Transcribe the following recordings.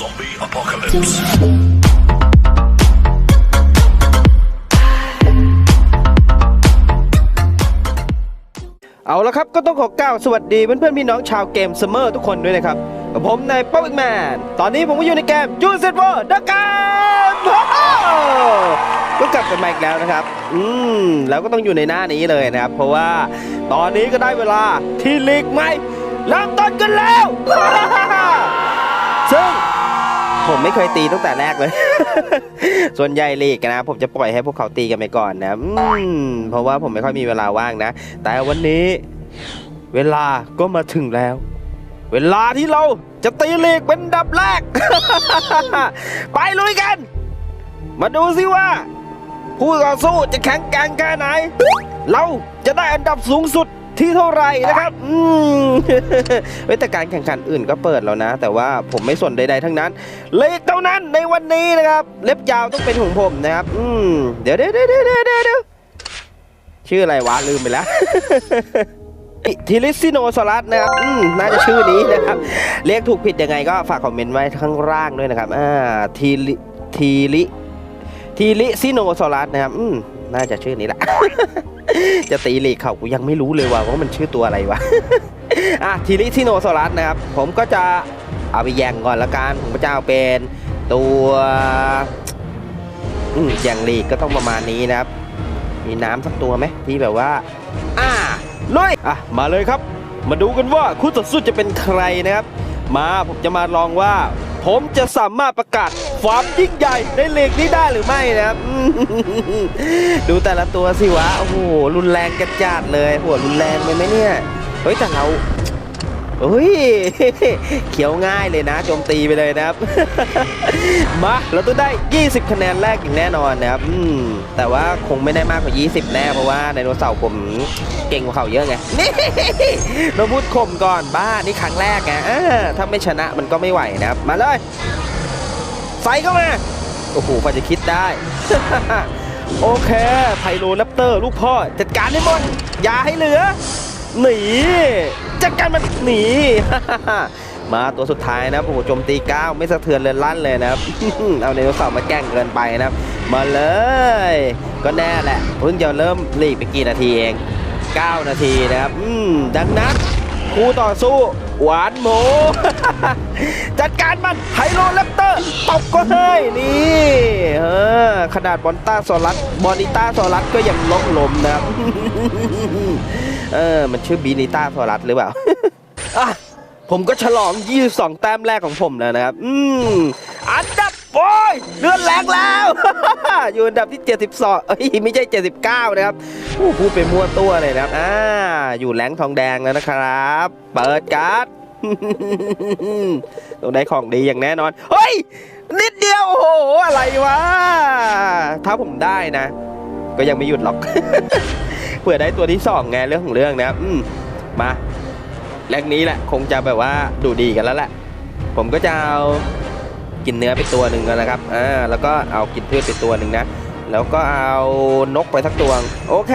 Zombie apocalypse. เอาละครับก็ต้องขอกล่าวสวัสดีเพื่อนๆพี่น้องชาวเกมซัมเมอร์ทุกคนด้วยนะครับกับผมนายป๊อปแมนตอนนี้ผมก็อยู่ในเกมจูเซตโวเดอะเกมก็กลับกันมาอีกแล้วนะครับ อืมแล้วก็ต้องอยู่ในหน้านี้เลยนะครับ เพราะว่าตอนนี้ก็ได้เวลาที่ลีกใหม่เริ่มต้นกันแล้วซึ่ง ผมไม่เคยตีตั้งแต่แรกเลย ส่วนใหญ่ลีกนะ ผมจะปล่อยให้พวกเขาตีกันไปก่อนนะเพราะว่าผมไม่ค่อยมีเวลาว่างนะ แต่วันนี้เวลาก็มาถึงแล้ว เวลาที่เราจะตีลีกเป็นอันดับแรก ไปลุยกัน มาดูสิว่า ผู้ต่อสู้จะแข็งแกร่งแค่ไหน เราจะได้อันดับสูงสุด ที่เท่าไหร่นะครับอืมเว้ยแต่การแข่งขันอื่นก็เปิดแล้วนะ แต่ว่าผมไม่สนใดๆทั้งนั้น เลขเท่านั้นในวันนี้นะครับ เล็บยาวต้องเป็นของผมนะครับอืมเดี๋ยวเดี๋ยวเดี๋ยวเดี๋ยวเดี๋ยวเดี๋ยวชื่ออะไรวะลืมไปแล้วทิลิซิโนซอรัสนะครับอืมน่าจะชื่อนี้นะครับ เรียกถูกผิดยังไงก็ฝากคอมเมนต์ไว้ข้างล่างด้วยนะครับอ่าทีลิทีลิทีลิซิโนซอรัสนะครับอืมน่าจะชื่อนี้แหละ จะตีลีกเขากูยังไม่รู้เลยว่าว่ามันชื่อตัวอะไรวะอะทีลิซิโนซอรัสนะครับ ผมก็จะเอาไปแย่งก่อนละกันผมก็จะเอาเป็นตัวอืมแย่งลีกก็ต้องประมาณนี้นะครับ มีน้ำสักตัวไหมที่แบบว่า อ่าลุยอะมาเลยครับ มาดูกันว่าคู่ต่อสู้จะเป็นใครนะครับ มาผมจะมาลองว่า ผมจะสามารถประกาศความยิ่งใหญ่ในเลกนี้ได้หรือไม่นะครับ ดูแต่ละตัวสิวะ โอ้โห รุนแรงกระจาดเลย หัวรุนแรงไปไหมเนี่ย เฮ้ยแต่เรา เฮ้ยเขียวง่ายเลยนะโจมตีไปเลยนะครับ มาเราต้องได้ 20 คะแนนแรกอย่างแน่นอนนะครับแต่ว่าคงไม่ได้มากกว่า 20 แน่เพราะว่าไดโนเสาร์ผมเก่งกว่าเขาเยอะไงนี่เราพูดข่มก่อนบ้านี่ครั้งแรกไงถ้าไม่ชนะมันก็ไม่ไหวนะครับ มาเลยใส่เข้ามาโอ้โหพอจะคิดได้ โอเคไพโรแรปเตอร์ ลูกพ่อ จัดการให้หมดอย่าให้เหลือ หนีจัดการมันหนีมาตัวสุดท้ายนะโอ้โหโจมตีก้าวไม่สะเทือนเรือนลั่นเลยนะครับเอาไดโนเสาร์มาแกล้งเกินไปนะครับ มาเลย ก็แน่แหละเพิ่งจะเริ่มลีกไปกี่นาทีเอง 9 นาทีนะครับ อืมดังนั้นคู่ต่อสู้ หวานหมู จัดการมันไฮโลแรปเตอร์ตบก็ให้นี่เออขนาดบอลต้าโซลัสบอนิต้าโซลัสก็ยังล้มลมนะครับ เออ มันชื่อบีนิต้าโซลัสหรือเปล่าอะผมก็ฉลอง 22 แต้มแรกของผมแล้วนะครับ อืม อันดับ โอ้ยเลื่อนแรงแล้ว อยู่อันดับที่ 72เอ้ยไม่ใช่ 79 นะครับอู้พูดไปมั่วตัวเลยนะครับ อ่า อยู่แรงทองแดงแล้วนะครับ เปิดการ์ดต้องได้ของดีอย่างแน่นอน เฮ้ย นิดเดียว โอ้โห อะไรวะ ถ้าผมได้นะ ก็ยังไม่หยุดหรอก เผื่อได้ตัวที่สองไงเรื่องของเรื่องนะครับอืมมาแรกนี้แหละคงจะแบบว่าดูดีกันแล้วแหละ ผมก็จะเอากินเนื้อไปตัวหนึ่งนะครับอ่าแล้วก็เอากินพืชไปตัวหนึ่งนะ แล้วก็เอานกไปสักตัวโอเค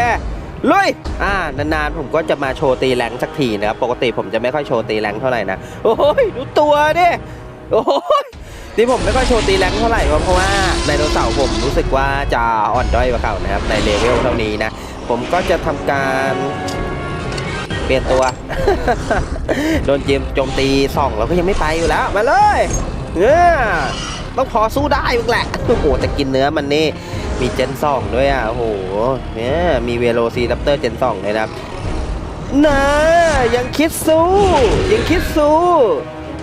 ลุยอ่านานๆผมก็จะมาโชว์ตีแรงสักทีนะครับปกติผมจะไม่ค่อยโชว์ตีแรงเท่าไหร่นะโอ้ยดูตัวดิโอ้ยที่ผมไม่ค่อยโชว์ตีแรงเท่าไหร่เพราะว่าไดโนเสาร์ผมรู้สึกว่าจะอ่อนด้อยกว่าเขานะครับในเลเวลเท่านี้นะ ผมก็จะทำการเปลี่ยนตัว โดนเจมโจมตีสองแล้วก็ยังไม่ไปอยู่แล้ว มาเลยเออต้องพอสู้ได้มึงแหละ โอ้โหแต่กินเนื้อมันนี่ มีเจนสองด้วยอะ โอ้โห เนี่ยมีเวโรซีดัปเตอร์เจนสองเลยนะนะยังคิดสู้ ยังคิดสู้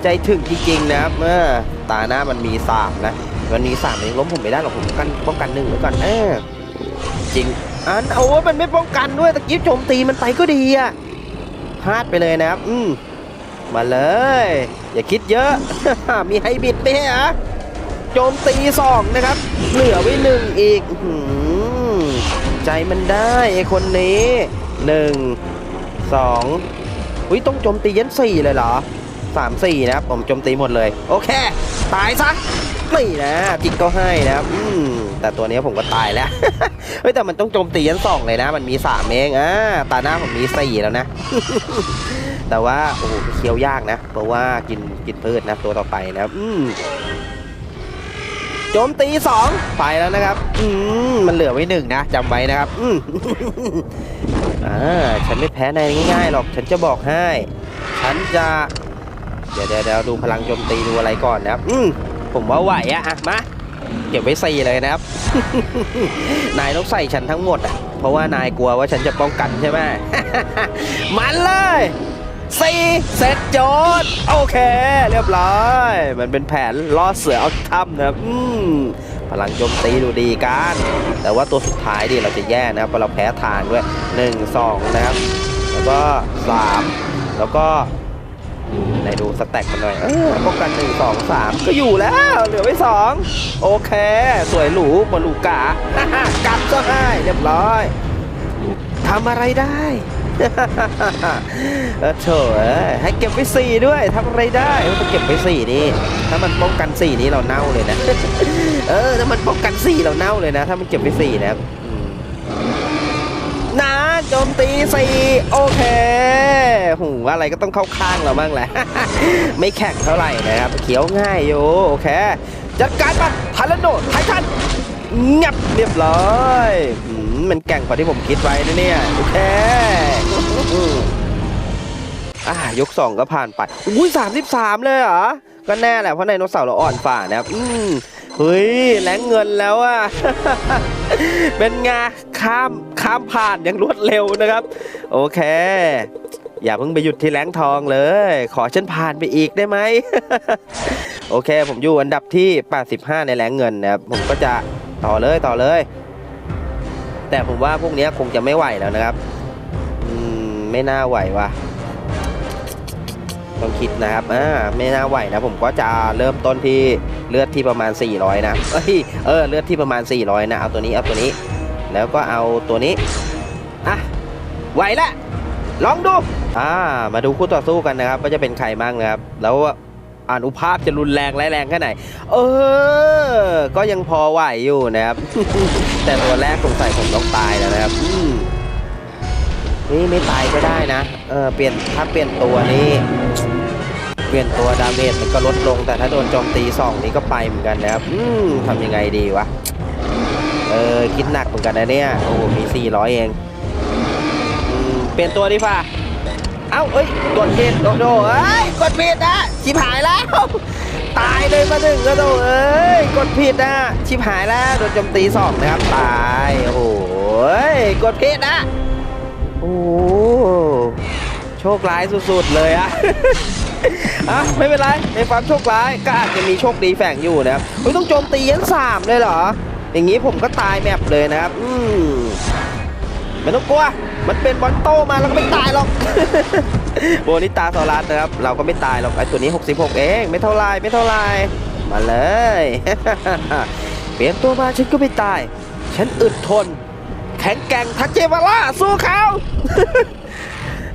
ใจถึงจริงๆนะเมื่อตาหน้ามันมีสามนะ วันนี้สามยังล้มผมไม่ได้หรอกผมกันป้องกันหนึ่งไว้ก่อนเออจริง อันโอ้ยมันไม่ป้องกันด้วยตะกี้โจมตีมันไปก็ดีอะพลาดไปเลยนะครับ อืมมาเลย อย่าคิดเยอะ มีไฮบิดไหมฮะโจมตีสองนะครับ เหลือไว้หนึ่งอีกอื้อหือใจมันได้ไอคนนี้หนึ่งสองอุ้ยต้องโจมตียันสี่เลยเหรอสามสี่นะครับผมโจมตีหมดเลย โอเค ตายซะ ไม่นะจิกก็ให้นะครับอืมแต่ตัวนี้ผมก็ตายแล้วเฮ้ยแต่มันต้องโจมตียันสองเลยนะ มันมีสามเองอ่าตาหน้าผมมีสี่แล้วนะ แต่ว่าโอ้โหเคี้ยวยากนะ เพราะว่ากินกินพืชนะตัวต่อไปนะครับอืมโจมตีสองไปแล้วนะครับ อืมมันเหลือไว้หนึ่งนะจำไว้นะครับ อืมอ่าฉันไม่แพ้นายง่ายๆหรอก ฉันจะบอกให้ ฉันจะ เดี๋ยวเดี๋ยวดูพลังโจมตีดูอะไรก่อนนะครับ อืม ผมว่าไหวอะอะมาเก็บไว้สี่เลยนะครับ นายต้องใส่ฉันทั้งหมดอะ เพราะว่านายกลัวว่าฉันจะป้องกันใช่ไหม มันเลยสี่เสร็จโจทย์โอเค เรียบร้อย มันเป็นแผนล่อเสือเอาถ้ำนะครับอืมพลังโจมตีดูดีกัน แต่ว่าตัวสุดท้ายดิเราจะแย่นะครับเพราะเราแพ้ทางด้วย 1 2 นะครับ แล้วก็ 3 แล้วก็ ไหนดูสแต็กมันหน่อยป้องกัน1 2 3ก็อยู่แล้ว เหลือไว้2โอเค สวยหรูบนลูกากัดก็ให้เรียบร้อยทำอะไรได้เออโถเอ้ยให้เก็บไว้สี่ด้วยทำอะไรได้เออถ้าเก็บไว้สี่นี่ถ้ามันป้องกันสี่นี้เราเน่าเลยนะเออถ้ามันป้องกันสี่เราเน่าเลยนะ ถ้ามันเก็บไว้สี่นะครับนะโจมตีสี่โอเค หูอะไรก็ต้องเข้าข้างเราบ้างแหละ ไม่แข็งเท่าไหร่นะครับเขียวง่ายอยู่โอเค จัดการมันทารันโดไททันงับเรียบร้อยมันแก่งกว่าที่ผมคิดไว้นะเนี่ยโอเคอ่ายกสองก็ผ่านไป อุ้ยสามสิบสามเลยเหรอ ก็แน่แหละเพราะไดโนเสาร์เราอ่อนฝ่านะครับ อืมเฮ้ยแรงเงินแล้วอะเป็นไงาข้ามข้ามผ่านอย่างรวดเร็วนะครับ โอเค อย่าเพิ่งไปหยุดที่แรงทองเลย ขอฉันผ่านไปอีกได้ไหม โอเค ผมอยู่อันดับที่ 85 ในแรงเงินนะครับ ผมก็จะต่อเลยต่อเลย แต่ผมว่าพวกนี้คงจะไม่ไหวแล้วนะครับ อืม ไม่น่าไหวว่ะต้องคิดนะครับ อ่า ไม่น่าไหวนะ ผมก็จะเริ่มต้นที่เลือดที่ประมาณ 400 นะเอ้ย เออ เลือดที่ประมาณ 400 นะ เอาตัวนี้ เอาตัวนี้ แล้วก็เอาตัวนี้ อะ ไหวละ ลองดูอ่ามาดูคู่ต่อสู้กันนะครับว่าจะเป็นใครบ้างนะครับ แล้วอานุภาพจะรุนแรงแรงแค่ไหน เออ ก็ยังพอไหวอยู่นะครับ แต่ตัวแรกสงสัยผมต้องตายแล้วนะครับนี่ไม่ตายก็ได้นะ เออเปลี่ยนถ้าเปลี่ยนตัวนี้เปลี่ยนตัวดาเมจมันก็ลดลง แต่ถ้าโดนโจมตีสองนี้ก็ไปเหมือนกันนะครับ อืมทำยังไงดีวะ เออคิดหนักเหมือนกันนะเนี่ย โอ้โหมี400 เองอืม เปลี่ยนตัวดีฟ่า เอ้าเอ้ย กดผิดโดโดเอ้ย กดผิดนะชิบหายแล้ว ตายเลยมาหนึ่งกระโดเอ้ย กดผิดนะชิบหายแล้วโดนโจมตีสองนะครับ ตาย โอ้ย กดผิดนะโอ้โหโชคร้ายสุดๆเลยอะอะไม่เป็นไรในความโชคร้ายก็อาจจะมีโชคดีแฝงอยู่นะครับเฮ้ยต้องโจมตียันสามเลยเหรอ อย่างนี้ผมก็ตายแมปเลยนะครับ อืมไม่ต้องกลัว มันเป็นบอลโตมาเราก็ไม่ตายหรอกโบนิตาโซลัสนะครับ เราก็ไม่ตายหรอกไอตัวนี้ 66 เองไม่เท่าไรไม่เท่าไรมาเลย เปลี่ยนตัวมาฉันก็ไม่ตาย ฉันอึดทน แข็งแกร่งทักเจวาล่าสู้เขา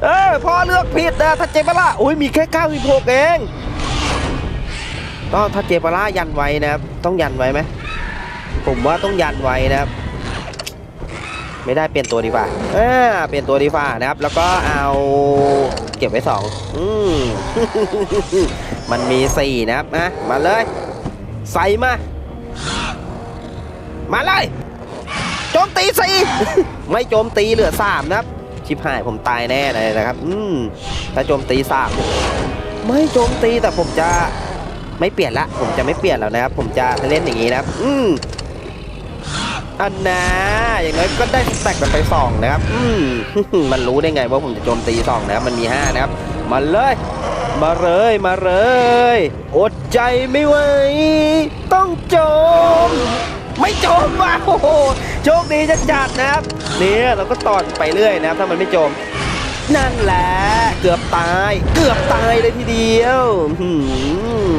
เออพอเลือกผิดนะทักเจวาล่าโอ้ยมีแค่ 96 เองต้องทักเจวาล่ายันไว้นะครับ ต้องยันไว้ไหมผมว่าต้องยันไว้นะครับ ไม่ได้เปลี่ยนตัวดีกว่าเออเปลี่ยนตัวดีกว่านะครับ แล้วก็เอาเก็บไว้สองอืมมันมีสี่นะครับนะมาเลย ใส่มา มาเลยโจมตีสี่ไม่โจมตีเหลือสามนะครับ ชิบหายผมตายแน่เลยนะครับ อืมถ้าโจมตีสามไม่โจมตีแต่ผมจะไม่เปลี่ยนละ ผมจะไม่เปลี่ยนแล้วนะครับ ผมจะเล่นอย่างนี้นะครับ อืม อันนะอย่างน้อยก็ได้สแต็กกันไปสองนะครับ อืมมันรู้ได้ไงว่าผมจะโจมตีสองนะครับ มันมีห้านะครับ มาเลย มาเลยมาเลย อดใจไม่ไหว ต้องโจม ไม่โจมว่ะโอ้โหโชคดีจัดจัดนะครับ เนี่ยเราก็ตอนไปเรื่อยนะครับ ถ้ามันไม่โจม นั่นแหละ เกือบตาย เกือบตายเลยทีเดียวหื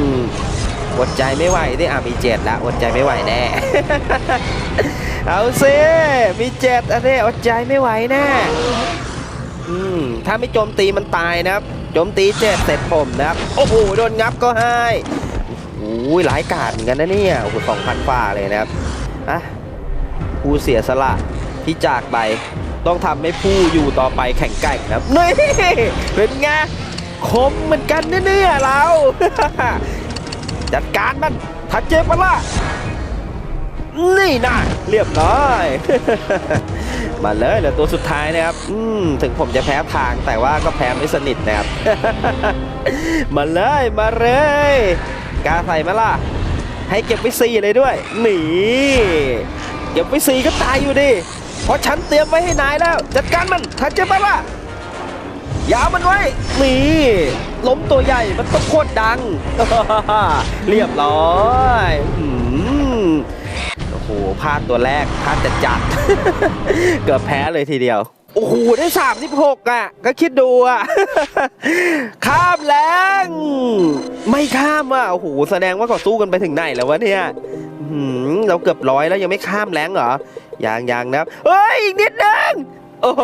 ม อดใจไม่ไหวที่อะมีเจ็ดละอดใจไม่ไหวแน่ เอาซิมีเจ็ดอันนี้อดใจไม่ไหวแน่อืมถ้าไม่โจมตีมันตายนะครับโจมตีเจ็ดเสร็จผมนะครับโอ้โหโดนงับก็ให้โอ้ยหลายกาดเหมือนกันนะเนี่ยโอ้โหสองพันฝ่าเลยนะครับอะผู้เสียสละที่จากไปต้องทำให้ผู้อยู่ต่อไปแข่งแกร่งนะครับนี่เป็นไงคมเหมือนกันเนี่ยเรา จัดการมันทัดเจ็บปะล่ะนี่นะเรียบร้อย มาเลยเหลือตัวสุดท้ายนะครับ อืมถึงผมจะแพ้ทางแต่ว่าก็แพ้ไม่สนิทนะครับ มาเลยมาเลยกล้าใส่มาล่ะ ให้เก็บไว้ซีเลยด้วย หนีเก็บไว้ซีก็ตายอยู่ดิ เพราะฉันเตรียมไว้ให้นายแล้ว จัดการมันทันเจปะล่ะ ยาวมันไว้นี่ล้มตัวใหญ่มันต้องโคตรดัง เรียบร้อยโอ้โหพลาดตัวแรกพลาดจัดจัดๆเกือบแพ้เลยทีเดียวโอ้โหได้36อะ ก็คิดดูอะ ข้ามแรงไม่ข้ามอะ โอ้โห แสดงว่าเขาสู้กันไปถึงไหนแล้ววะเนี่ยเราเกือบร้อยแล้วยังไม่ข้ามแรงเหรอยังยังนะเฮ้ย อีกนิดนึง โอ้โห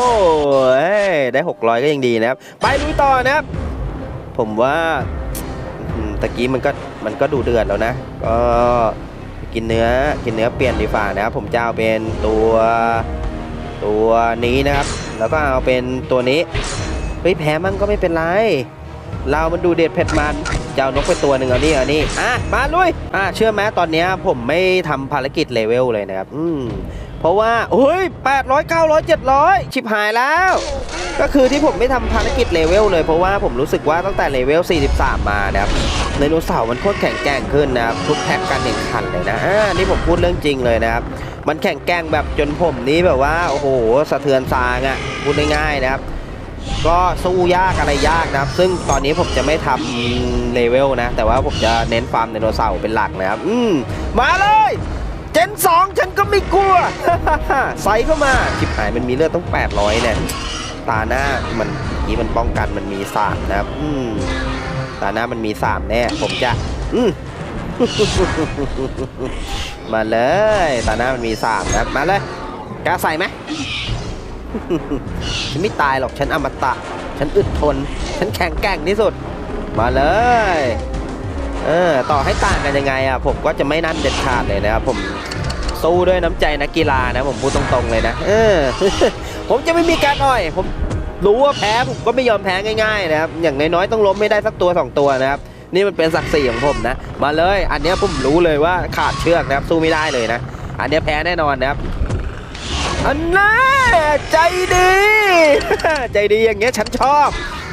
เอ้ยได้ 600 ก็ยังดีนะครับ ไปลุยต่อนะครับ ผมว่าตะกี้มันก็มันก็ดูเดือดแล้วนะ ก็กินเนื้อกินเนื้อเปลี่ยนดีฝ่านะครับ ผมจะเอาเป็นตัวตัวนี้นะครับ แล้วก็เอาเป็นตัวนี้เฮ้ยแพ้มั่งก็ไม่เป็นไร เรามันดูเด็ดเผ็ดมันจะเอานกไปตัวหนึ่งเอานี่เอานี่อะมาลุยอะเชื่อไหมตอนนี้ผมไม่ทำภารกิจเลเวลเลยนะครับ อืม เพราะว่าเฮ้ย800 900 700 ชิบหายแล้ว ก็คือที่ผมไม่ทำภารกิจเลเวลเลยเพราะว่าผมรู้สึกว่าตั้งแต่เลเวล 43 มานะครับไดโนเสาร์มันโคตรแข็งแกร่งขึ้นนะครับทุกแพ็กการแข่งขันเลยนะอ่านี่ผมพูดเรื่องจริงเลยนะครับ มันแข็งแกร่งแบบจนผมนี้แบบว่าโอ้โหสะเทือนซางอะ่ะพูดง่ายๆนะครับ ก็สู้ยากอะไรยากนะครับ ซึ่งตอนนี้ผมจะไม่ทำเลเวลนะ แต่ว่าผมจะเน้นฟาร์มไดโนเสาร์เป็นหลักนะครับ อืมมาเลย จนสองฉันก็ไม่กลัว ใส่เข้ามาชิบหายมันมีเลือดต้อง 800เนี่ยตาหน้ามันเมื่อกี้มันป้องกันมันมีสามนะครับอืมตาหน้ามันมีสามแน่ ผมจะ อืมมาเลย ตาหน้ามันมีสามนะครับมาเลยกล้าใส่ไหมฉันไม่ตายหรอกฉันอมตะ ฉันอึดทน ฉันแข็งแกร่งที่สุด มาเลย เออต่อให้ต่างกันยังไงอะผมก็จะไม่นั่นเด็ดขาดเลยนะครับผมสู้ด้วยน้ำใจนักกีฬานะผมพูดตรงๆเลยนะเออผมจะไม่มีการอ่อย ผมรู้ว่าแพ้ผมก็ไม่ยอมแพ้ง่ายๆนะครับอย่างน้อยๆต้องล้มไม่ได้สักตัวสองตัวนะครับนี่มันเป็นศักดิ์ศรีของผมนะ มาเลย อันนี้ผมรู้เลยว่าขาดเชือกนะครับสู้ไม่ได้เลยนะ อันนี้แพ้แน่นอนนะครับอันน่าใจดี ใจดีอย่างเงี้ยฉันชอบ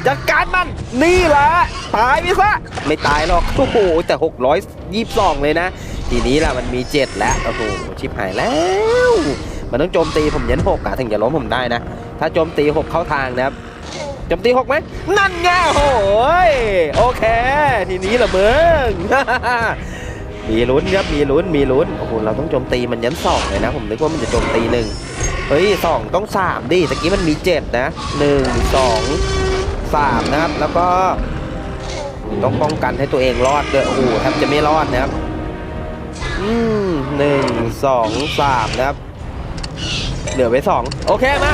จัดการมันนี่แหละตายไปซะไม่ตายหรอกโอ้โหแต่ 622 เลยนะ ทีนี้ล่ะมันมี 7 แล้วโอ้โหชิบหายแล้ว มันต้องโจมตีผมย็นหกอะถึงจะล้มผมได้นะ ถ้าโจมตี6เข้าทางนะครับโจมตี6ไหมนั่นไงโอ้โหยโอเค ทีนี้ละมึงมีลุ้นครับมีลุ้นมีลุ้นโอ้โหเราต้องโจมตีมันยันสองเลยนะ ผมนึกว่ามันจะโจมตีหนึ่งเฮ้ยสองต้องสามดิตะกี้มันมีเจ็ดนะหนึ่งสอง สามนะครับ แล้วก็ต้องป้องกันให้ตัวเองรอดด้วยโอ้โหแทบจะไม่รอดนะครับ อืมหนึ่งสองสามนะครับ เหลือไว้สองโอเคมา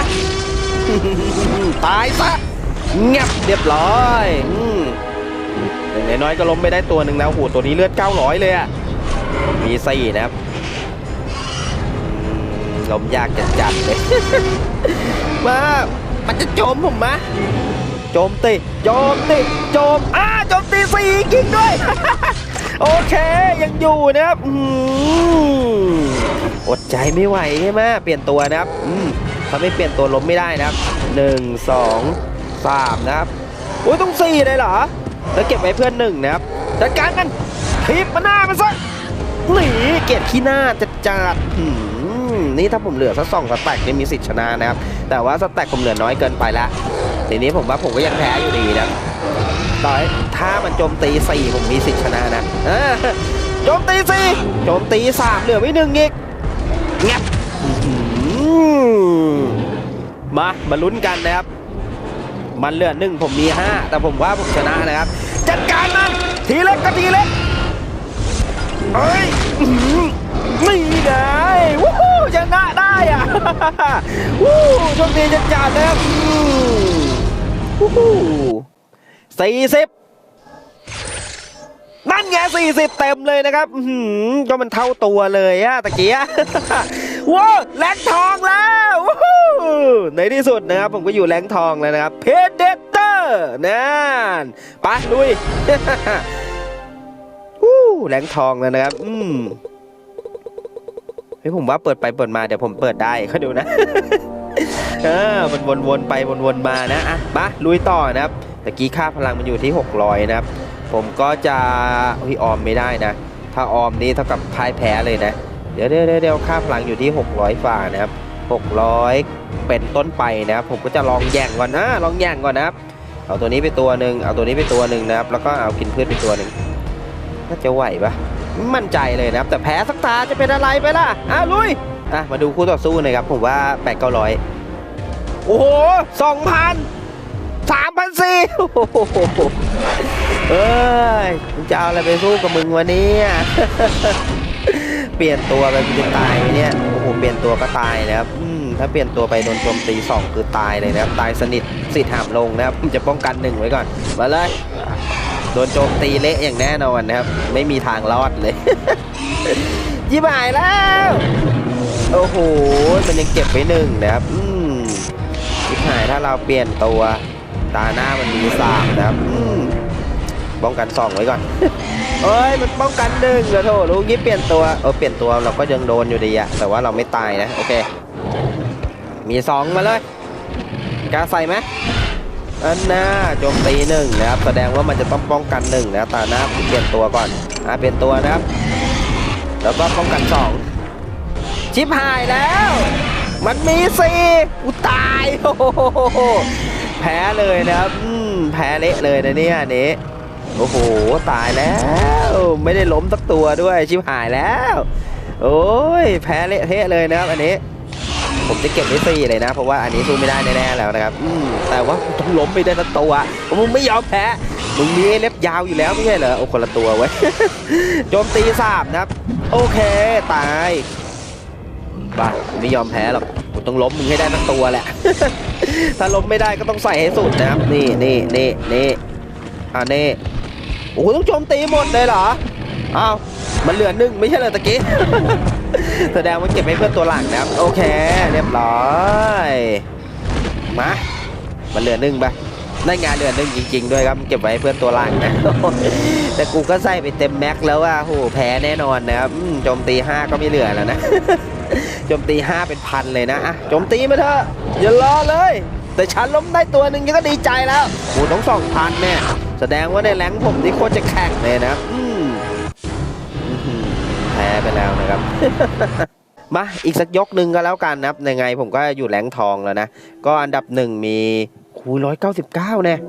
ตายซะเงียบเรียบร้อยอืมอย่างน้อยก็ล้มไม่ได้ตัวหนึ่งนะโอ้โหตัวนี้เลือด 900 เลยอะมีสี่นะครับล้มยากจัดจัดๆเลยมามันจะโจมผมมะ โจมตีโจมตีโจมอ้าโจมตีสี่ยิงด้วย โอเคยังอยู่นะครับอืมอดใจไม่ไหวใช่ไหมเปลี่ยนตัวนะครับอืมถ้าไม่เปลี่ยนตัวล้มไม่ได้นะครับหนึ่งสองสามนะครับโอ้ยต้องสี่เลยเหรอแล้วเก็บไว้เพื่อนหนึ่งนะครับจัดการกันทีบมาหน้ามันซะหนีเกียรติขี้หน้าจัดจัดหืมนี่ถ้าผมเหลือสักสองสแต็กนี่มีสิทธิ์ชนะนะครับ แต่ว่าสแต็กผมเหลือน้อยเกินไปแล้ว ทีนี้ผมว่าผมก็ยังแพ้อยู่ดีนะต่อให้ถ้ามันโจมตีสี่ผมมีสิทธิ์ชนะนะเออโจมตีสี่โจมตีสามเหลือไว้หนึ่งอีกงับอื้อหือมามาลุ้นกันนะครับ มันเหลือหนึ่งผมมีห้าแต่ผมว่าผมชนะนะครับ จัดการมัน ทีเล็กก็ทีเล็กเอ้ยอื้อหือนี่ไงวู้ฮู้ชนะได้อะวู้โชคดีจัดจัดนะครับอืมวู้ฮู้ สี่สิบนั่นไงสี่สิบเต็มเลยนะครับอื้อหือก็มันเท่าตัวเลยอะตะเกียว้าวแรงทองแล้วในที่สุดนะครับ ผมก็อยู่แรงทองแล้วนะครับเพเดเตอร์นั่นไปลุยวู้แรงทองแล้วนะครับ อืมเฮ้ยผมว่าเปิดไปเปิดมาเดี๋ยวผมเปิดได้เขาดูนะ เออมันวนๆไปวนๆมานะอะมาลุยต่อนะครับตะกี้ค่าพลังมันอยู่ที่ 600 นะครับ ผมก็จะเฮ้ยออมไม่ได้นะ ถ้าออมนี่เท่ากับพ่ายแพ้เลยนะ เดี๋ยวเดี๋ยวเดี๋ยวค่าพลังอยู่ที่ 600ฝ่านะครับ 600 เป็นต้นไปนะครับ ผมก็จะลองแย่งก่อนนะลองแย่งก่อนนะครับ เอาตัวนี้ไปตัวหนึ่งเอาตัวนี้ไปตัวหนึ่งนะครับ แล้วก็เอากินพืชไปตัวหนึ่งน่าจะไหวปะมั่นใจเลยนะครับ แต่แพ้สักตาจะเป็นอะไรไปล่ะอ้าวลุย อะมาดูคู่ต่อสู้หน่อยครับ ผมว่า8 9 0 0 โอ้โหสองพันสามพันสี่เอ้ยมึงจะเอาอะไรไปสู้กับมึงวันนี้เปลี่ยนตัวไปจะตายไหมเนี่ยโอ้โหเปลี่ยนตัวก็ตายนะครับถ้าเปลี่ยนตัวไปโดนโจมตีสองคือตายเลยนะครับตายสนิทสิทธิ์หามลงนะครับจะป้องกันหนึ่งไว้ก่อนมาเลยโดนโจมตีเละอย่างแน่นอนนะครับ ไม่มีทางรอดเลยยิบหายแล้ว โอ้โห มันยังเก็บไว้หนึ่งนะครับอื ถ้าเราเปลี่ยนตัวตาหน้ามันมีสามนะครับอืมป้องกันสองไว้ก่อนเอ้ยมันป้องกันหนึ่งเหรอโถลูกนี้เปลี่ยนตัวเออเปลี่ยนตัวเราก็ยังโดนอยู่ดีอะแต่ว่าเราไม่ตายนะโอเค มีสองมาเลยกล้าใส่ไหมอันน่าโจมตีหนึ่งนะครับแสดงว่ามันจะต้องป้องกันหนึ่งนะครับตาหน้าผมเปลี่ยนตัวก่อนอ่าเปลี่ยนตัวนะครับ แล้วก็ป้องกันสองชิบหายแล้ว มันมีสี่อุยตายโอ้โหแพ้เลยนะครับอืมแพ้เละเลยนะเนี่ยนี้โอ้โห ตายแล้ว ไม่ได้ล้มสักตัวด้วยชิบหายแล้ว โอ้ย แพ้เละเทะเลยนะครับ อันนี้ ผมจะเก็บไว้สี่เลยนะ เพราะว่าอันนี้สู้ไม่ได้แน่ๆแล้วนะครับอืมแต่ว่าต้องล้มไปได้สักตัวมึงไม่ยอมแพ้มึงมีเล็บยาวอยู่แล้วไม่ใช่เหรอโอ้คนละตัวเว้ยโจมตีสามนะครับ โอเค ตาย บ้าไม่ยอมแพ้หรอกกูต้องล้มมึงให้ได้ทั้งตัวแหละ ถ้าล้มไม่ได้ก็ต้องใส่ให้สุดนะครับ นี่นี่นี่นี่อ่านี่โอ้โหต้องโจมตีหมดเลยเหรออ้าวมันเหลือหนึ่งไม่ใช่เหรอตะกี้แสดงว่าเก็บไว้เพื่อตัวหลังนะครับ โอเค เรียบร้อยมามันเหลือหนึ่งไปได้งานเหลือหนึ่งจริง ๆ ด้วยครับเก็บไว้เพื่อนตัวหลังนะแต่กูก็ใส่ไปเต็มแม็กซ์แล้วว่าโหแพ้แน่นอนนะครับโจมตีห้าก็ไม่เหลือแล้วนะ โจมตีห้าเป็นพันเลยนะอะโจมตีมาเถอะอย่ารอเลย แต่ฉันล้มได้ตัวหนึ่งยังก็ดีใจแล้วโหต้องสองพันเนี่ยแสดงว่าในแรงผมนี่โคตรจะแข่งเลยนะอืมแพ้ไปแล้วนะครับมาอีกสักยกหนึ่งก็แล้วกันนะครับยังไงผมก็อยู่แรงทองแล้วนะ ก็อันดับหนึ่งมีคูร้อยเก้าสิบเก้าเนี่ย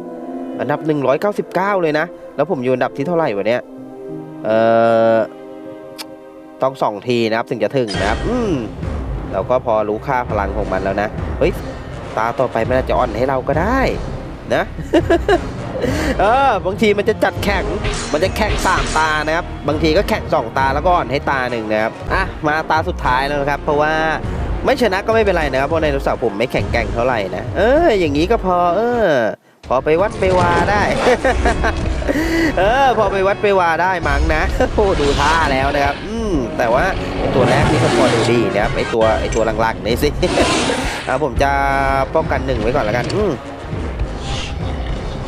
อันดับหนึ่งร้อยเก้าสิบเก้าเลยนะ แล้วผมอยู่อันดับที่เท่าไหร่วะเนี่ยเอ่อ ต้องสองทีนะครับถึงจะถึงนะครับ อืมเราก็พอรู้ค่าพลังของมันแล้วนะ เฮ้ย ตาต่อไปมันอาจจะอ่อนให้เราก็ได้ นะ เออบางทีมันจะจัดแข่ง มันจะแข่งสามตานะครับ บางทีก็แข่งสองตาแล้วก็อ่อนให้ตาหนึ่งนะครับ อะ มาตาสุดท้ายแล้วนะครับ เพราะว่าไม่ชนะก็ไม่เป็นไรนะครับ เพราะในรศัพท์ผมไม่แข่งแกร่งเท่าไหร่นะ เออ อย่างนี้ก็พอ เออ พอไปวัดไปวาได้ เออ พอไปวัดไปวาได้มั้งนะ โอ้ดูท่าแล้วนะครับอ แต่ว่าตัวแรกนี่ก็พอดูดีนะครับไอตัวไอตัวหลังๆนี่สิอะผมจะป้องกันหนึ่งไว้ก่อนแล้วกัน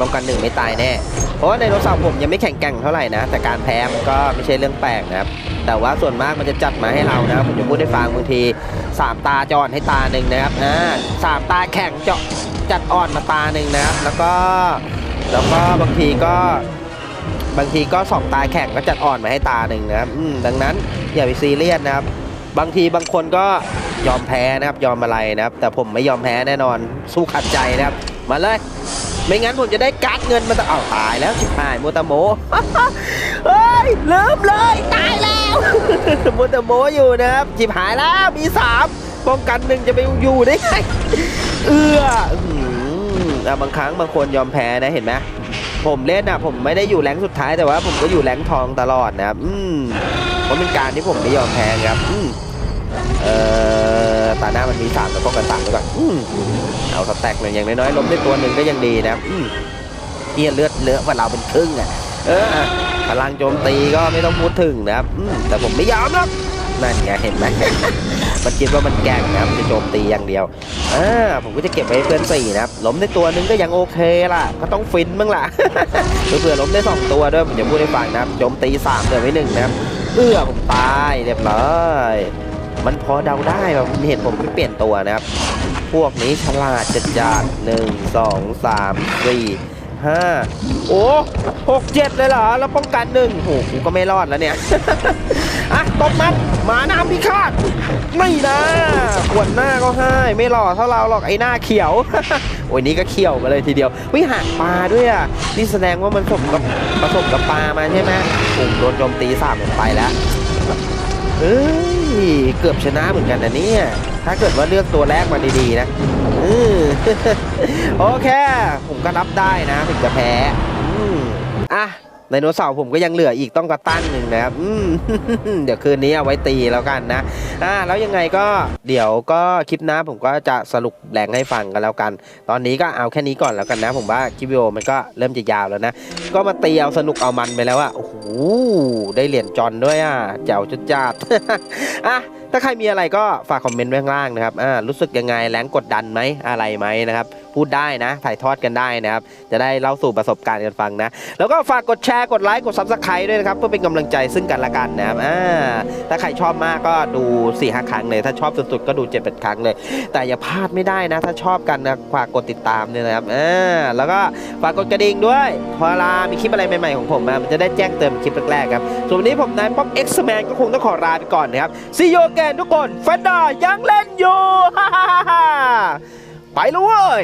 ป้องกันหนึ่งไม่ตายแน่ เพราะว่าในรศัพท์ผมยังไม่แข็งแกร่งเท่าไหร่นะ แต่การแพ้มันก็ไม่ใช่เรื่องแปลกนะครับ แต่ว่าส่วนมากมันจะจัดมาให้เรานะผมจะพูดให้ฟังบางทีสามตาจะอ่อนให้ตาหนึ่งนะครับอ่าสามตาแข็งเจาะจัดอ่อนมาตาหนึ่งนะครับ แล้วก็แล้วก็บางทีก็ บางทีก็สองตาแข็งก็จัดอ่อนมาให้ตาหนึ่งนะครับดังนั้นอย่าไปซีเรียสนะครับ บางทีบางคนก็ยอมแพ้นะครับ ยอมอะไรนะครับ แต่ผมไม่ยอมแพ้แน่นอนสู้ขัดใจนะครับ มาเลย ไม่งั้นผมจะได้การ์ดเงินมาต่เอาตายแล้วชิบหายโมตาโมเฮ้ยลืมเลยตายแล้วโมตาโมอยู่นะครับชิบหายแล้วมีสามป้องกันหนึ่งจะไปอยู่ได้ไงเอื้ออื้อหืออะบางครั้งบางคนยอมแพ้นะเห็นไหม ผมเล่นอะ ผมไม่ได้อยู่แรงสุดท้ายแต่ว่าผมก็อยู่แรงทองตลอดนะครับ อืมเพราะเป็นการที่ผมไม่ยอมแพ้ครับ อืมเอ่อตาหน้ามันมีสามแต่ป้องกันสามไปก่อนอืมเอาสแต็กหนึ่งอย่างน้อยๆล้มได้ตัวหนึ่งก็ยังดีนะครับ อืมเฮียเลือดเลอะกว่าเราเป็นครึ่งอะ เออพลังโจมตีก็ไม่ต้องพูดถึงนะครับ อืมแต่ผมไม่ยอมหรอก นั่นไงเห็นไหม มันคิดว่ามันแกล้งนะครับมันจะโจมตีอย่างเดียวอ่าผมก็จะเก็บไว้เพื่อนสี่นะครับล้มได้ตัวหนึ่งก็ยังโอเคล่ะ ก็ต้องฟินบ้างล่ะเผื่อล้มได้สองตัวด้วยผมจะพูดให้ฟังนะครับโจมตีสามเดือไว้หนึ่งนะครับเอื้อผมตายเรียบร้อยมันพอเดาได้ว่าผมเห็นผมไม่เปลี่ยนตัวนะครับ พวกนี้ฉลาดจัดจานหนึ่งสองสามสี่ ห้าโอ้หกเจ็ดเลยเหรอ แล้วป้องกันหนึ่งโหกูก็ไม่รอดแล้วเนี่ย อะตบมันหมาน้ำพิฆาตไม่นะขวดหน้าก็ให้ไม่หล่อเท่าเราหรอกไอ้หน้าเขียว โอ้ยนี่ก็เขียวมาเลยทีเดียววิหางปลาด้วยอะ นี่แสดงว่ามันผสมกับผสมกับปลามาใช่ไหมผมโดนโจมตีสามผมไปแล้ว เอ้ย เกือบชนะเหมือนกันนะเนี่ย ถ้าเกิดว่าเลือกตัวแรกมาดีๆนะอโอเค ผมก็รับได้นะถึงจะแพ้อะ ดโนเสาร์ผมก็ยังเหลืออีกต้องกระตั้นหนึ่งนะครับเดี๋ยวคืนนี้เอาไว้ตีแล้วกันนะอ่าแล้วยังไงก็เดี๋ยวก็คลิปหน้าผมก็จะสรุปแหล่งให้ฟังกันแล้วกัน ตอนนี้ก็เอาแค่นี้ก่อนแล้วกันนะ ผมว่าคลิปวิดีโอมันก็เริ่มจะยาวแล้วนะ ก็มาตีเอาสนุกเอามันไปแล้วอะโอ้โหได้เหรียญจอนด้วยอะเจ๋วจุดจัดอะถ้าใครมีอะไรก็ฝากคอมเมนต์ไว้ข้างล่างนะครับอ่ารู้สึกยังไงแรงกดดันไหมอะไรไหมนะครับ พูดได้นะ ถ่ายทอดกันได้นะครับ จะได้เล่าสู่ประสบการณ์กันฟังนะ แล้วก็ฝากกดแชร์ กดไลค์ กดซับสไครต์ด้วยนะครับ เพื่อเป็นกำลังใจซึ่งกันและกันนะครับอ่าถ้าใครชอบมากก็ดู4ี่ห้าครั้งเลย ถ้าชอบสุดๆก็ดู7จ็ดแปดครั้งเลย แต่อย่าพลาดไม่ได้นะ ถ้าชอบกันนะฝากกดติดตามด้วยนะครับอ่าแล้วก็ฝากกดกระดิ่งด้วยพอลามีคลิปอะไรใหม่ๆของผมมามันจะได้แจ้งเตือนคลิปแรกๆครับส่วนวันนี้ผมนายป๊อปเอ็กซ์แมนก็คงต้องขอลาไปก่อนนะครับซีโยแกนทุกคนแฟนดายังเล่นอยู่ ไปเลยเว้ย